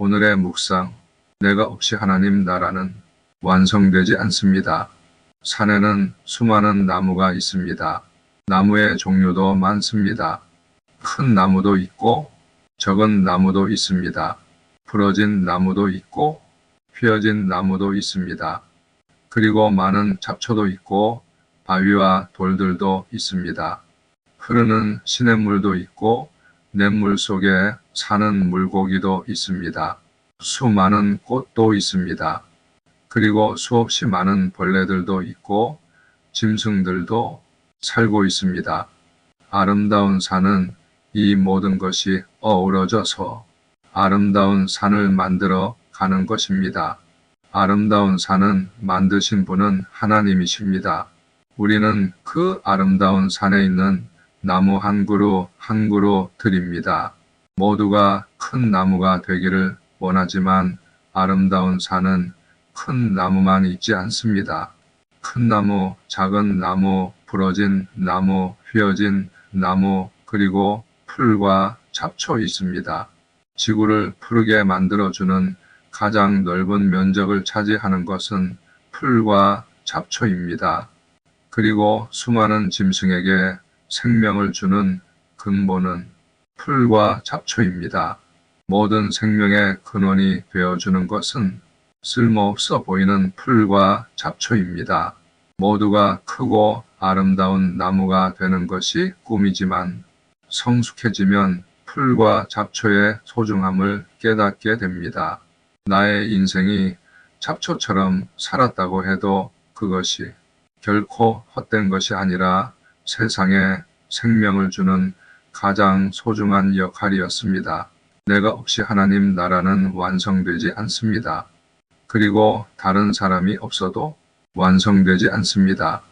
오늘의 묵상, 내가 없이 하나님 나라는 완성되지 않습니다. 산에는 수많은 나무가 있습니다. 나무의 종류도 많습니다. 큰 나무도 있고 적은 나무도 있습니다. 부러진 나무도 있고 휘어진 나무도 있습니다. 그리고 많은 잡초도 있고 바위와 돌들도 있습니다. 흐르는 시냇물도 있고 냇물 속에 사는 물고기도 있습니다. 수많은 꽃도 있습니다. 그리고 수없이 많은 벌레들도 있고 짐승들도 살고 있습니다. 아름다운 산은 이 모든 것이 어우러져서 아름다운 산을 만들어 가는 것입니다. 아름다운 산은 만드신 분은 하나님이십니다. 우리는 그 아름다운 산에 있는 나무 한 그루 한 그루 드립니다. 모두가 큰 나무가 되기를 원하지만 아름다운 산은 큰 나무만 있지 않습니다. 큰 나무, 작은 나무, 부러진 나무, 휘어진 나무, 그리고 풀과 잡초 있습니다. 지구를 푸르게 만들어주는 가장 넓은 면적을 차지하는 것은 풀과 잡초입니다. 그리고 수많은 짐승에게 생명을 주는 근본은 풀과 잡초입니다. 모든 생명의 근원이 되어주는 것은 쓸모없어 보이는 풀과 잡초입니다. 모두가 크고 아름다운 나무가 되는 것이 꿈이지만 성숙해지면 풀과 잡초의 소중함을 깨닫게 됩니다. 나의 인생이 잡초처럼 살았다고 해도 그것이 결코 헛된 것이 아니라 세상에 생명을 주는 가장 소중한 역할이었습니다. 내가 없이 하나님 나라는 완성되지 않습니다. 그리고 다른 사람이 없어도 완성되지 않습니다.